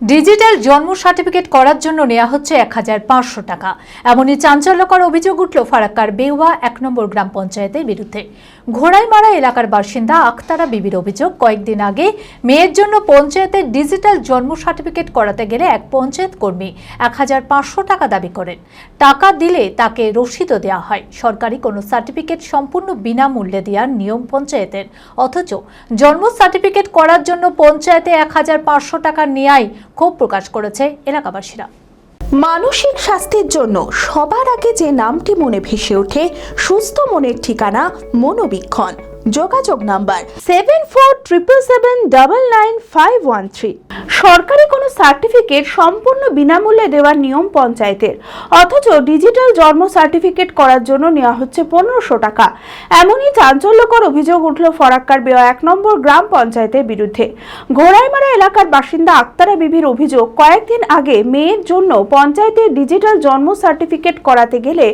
Digital জন্ম certificate করার জন্য নেওয়া হচ্ছে এক হাজার পাঁচশো টাকা। এমনই চাঞ্চল্যকর অভিযোগ উঠল ফারাক্কার বেওয়া এক নম্বর গ্রাম পঞ্চায়েতের বিরুদ্ধে। ঘোড়াইমারা এলাকার বাসিন্দা আক্তারা বিবির অভিযোগ, কয়েকদিন আগে মেয়ের জন্য পঞ্চায়েতের ডিজিটাল জন্ম সার্টিফিকেট করাতে গেলে এক পঞ্চায়েত কর্মী এক হাজার পাঁচশো টাকা দাবি করেন। টাকা দিলে তাকে রসিদও দেওয়া হয়। সরকারি কোনো সার্টিফিকেট সম্পূর্ণ বিনামূল্যে দেওয়ার নিয়ম পঞ্চায়েতের। অথচ জন্ম সার্টিফিকেট করার জন্য পঞ্চায়েতে এক হাজার পাঁচশো টাকা নেয়াই ক্ষোভ প্রকাশ করেছে এলাকাবাসীরা। মানসিক স্বাস্থ্যের জন্য সবার আগে যে নামটি মনে ভেসে ওঠে, সুস্থ মনের ঠিকানা মনোবীক্ষণ। যোগাযোগ number seven four triple seven double nine five one three সরকারি কোনো সার্টিফিকেট সম্পূর্ণ বিনামূল্যে দেওয়ার নিয়ম পঞ্চায়েতের। অথচ ডিজিটাল জন্ম সার্টিফিকেট করার জন্য নেওয়া হচ্ছে পনেরোশো টাকা। এমনই চাঞ্চল্যকর অভিযোগ উঠল ফরাক্কার বেয়া এক নম্বর গ্রাম পঞ্চায়েতের বিরুদ্ধে। ঘোড়াইমারা এলাকার বাসিন্দা আক্তারা বিবির অভিযোগ, কয়েকদিন আগে মেয়ের জন্য পঞ্চায়েতের ডিজিটাল জন্ম সার্টিফিকেট করাতে গেলে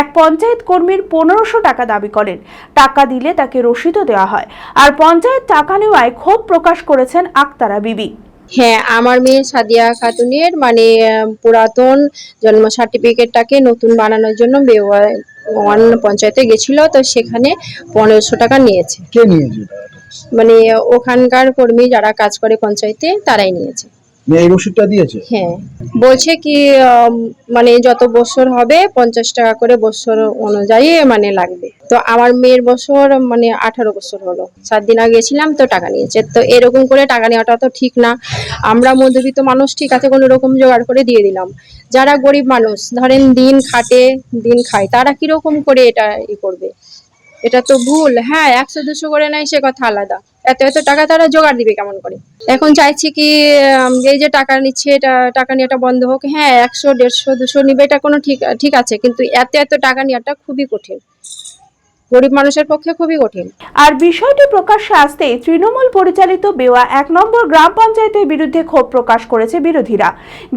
এক পঞ্চায়েত কর্মীর পনেরোশো টাকা দাবি করেন। টাকা দিলে তাকে রসিদও দেওয়া হয়। আর পঞ্চায়েত টাকা নেওয়ায় ক্ষোভ প্রকাশ করেছেন আক্তারা বিবি। হ্যাঁ আমার মেয়ে সাদিয়া খাতুনের মানে আহ, পুরাতন জন্ম সার্টিফিকেটটাকে নতুন বানানোর জন্য ওয়ান পঞ্চায়েতে গেছিল তো সেখানে পনেরোশো টাকা নিয়েছে। কে মানে ওখানকার কর্মী যারা কাজ করে পঞ্চায়েতে তারাই নিয়েছে। এই রসিদটা দিয়েছে? হ্যাঁ। বলছে কি মানে যত বছর হবে, পঞ্চাশ টাকা করে বছর অনুযায়ী মানে লাগবে। তো আমার মেয়ের বছর মানে আঠারো বছর হলো। সাত দিন আগে গেছিলাম, তো টাকা নিয়েছে। তো এরকম করে টাকা নেওয়াটা তো ঠিক না। আমরা মধ্যবিত্ত মানুষ, ঠিক আছে, কোনো রকম জোগাড় করে দিয়ে দিলাম। যারা গরিব মানুষ, ধরেন দিন খাটে, দিন খায়, তারা কীরকম করে এটা ই করবে? এটা তো ভুল। হ্যাঁ একশো, দুশো করে নাই, সে কথা আলাদা। এত এত টাকা তারা জোগাড় দিবে কেমন করে? এখন চাইছি কি এই যে টাকা নিচ্ছে, এটা, টাকা নেওয়াটা বন্ধ হোক। হ্যাঁ একশো, দেড়শো, দুশো নিবে, এটা কোনো ঠিক ঠিক আছে। কিন্তু এত এত টাকা নেওয়াটা খুবই কঠিন। গরিব মানুষের পক্ষে খুবই কঠিন। আর বিষয়টি প্রকাশ্যে আসতেই তৃণমূল পরিচালিত বেওয়া এক নম্বর গ্রাম পঞ্চায়েতের বিরুদ্ধে ক্ষোভ প্রকাশ করেছে বিরোধীরা।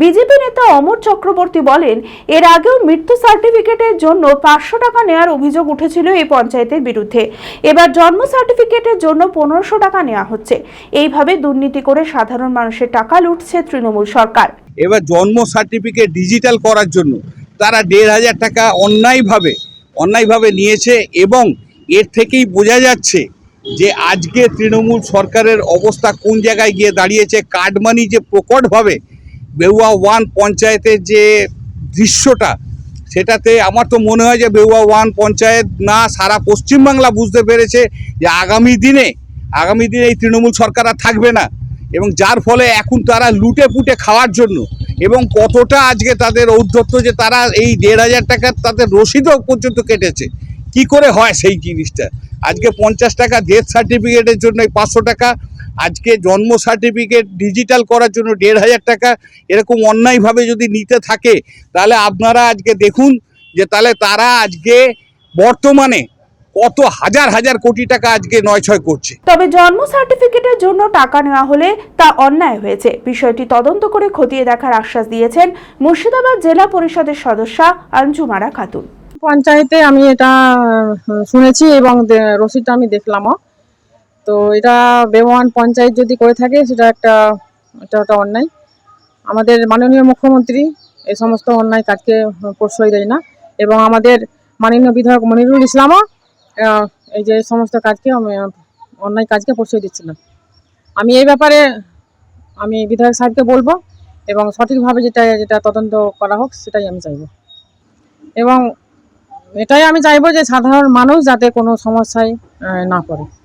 বিজেপি নেতা অমর চক্রবর্তী বলেন এর আগেও মৃত্যু সার্টিফিকেটের জন্য পাঁচশো টাকা নেওয়ার অভিযোগ উঠেছিল এই পঞ্চায়েতের বিরুদ্ধে। এবার জন্ম সার্টিফিকেটের জন্য পনেরোশো টাকা নেওয়া হচ্ছে। এইভাবে দুর্নীতি করে সাধারণ মানুষের টাকা লুটছে তৃণমূল সরকার। এবার জন্ম সার্টিফিকেট ডিজিটাল করার জন্য তারা দেড় হাজার টাকা অন্যায়ভাবে অন্যায়ভাবে নিয়েছে এবং এর থেকেই বোঝা যাচ্ছে যে আজকে তৃণমূল সরকারের অবস্থা কোন জায়গায় গিয়ে দাঁড়িয়েছে কার্ডমানি যে প্রকটভাবে বেউয়া ওয়ান পঞ্চায়েতের যে দৃশ্যটা, সেটাতে আমার তো মনে হয় যে বেউয়া ওয়ান পঞ্চায়েত না সারা পশ্চিমবাংলা বুঝতে পেরেছে যে আগামী দিনে আগামী দিনে এই তৃণমূল সরকার আর থাকবে না এবং যার ফলে এখন তারা লুটে পুটে খাওয়ার জন্য এবং কতটা আজকে তাদের ঔদ্ধত্য যে তারা এই দেড় হাজার টাকার তাদের রসিদও পর্যন্ত কেটেছে। কি করে হয় সেই জিনিসটা? আজকে পঞ্চাশ টাকা ডেথ সার্টিফিকেটের জন্য পাঁচশো টাকা, আজকে জন্ম সার্টিফিকেট ডিজিটাল করার জন্য দেড় হাজার টাকা, এরকম অন্যায়ভাবে যদি নিতে থাকে, তাহলে আপনারা আজকে দেখুন যে তাহলে তারা আজকে বর্তমানে কত হাজার হাজার কোটি টাকা আজকে নয় ছয় করছে। তবে জন্ম সার্টিফিকেটের জন্য টাকা নেওয়া হলে তা অন্যায় হয়েছে। বিষয়টি তদন্ত করে খতিয়ে দেখার আশ্বাস দিয়েছেন মুর্শিদাবাদ জেলা পরিষদের সদস্যা আঞ্জুমারা খাতুন। পঞ্চায়েতে আমি এটা শুনেছি এবং রসিদটা আমি দেখলামও। তো এটা বেওয়ান পঞ্চায়েত যদি করে থাকে সেটা একটা এটা একটা অন্যায়। আমাদের মাননীয় মুখ্যমন্ত্রী এই সমস্ত অন্যায় কাজকে প্রশ্রয় দেয় না। এবং আমাদের মাননীয় বিধায়ক মনিরুল ইসলামও এই যে সমস্ত কাজকে আমি- অন্যায় কাজকে প্রশ্রয় দিচ্ছিলাম। আমি এই ব্যাপারে আমি বিধায়ক সাহেবকে বলব এবং সঠিকভাবে যেটা যেটা তদন্ত করা হোক, সেটাই আমি চাইব। এবং এটাই আমি চাইব যে সাধারণ মানুষ যাতে কোনো সমস্যায় না পড়ে।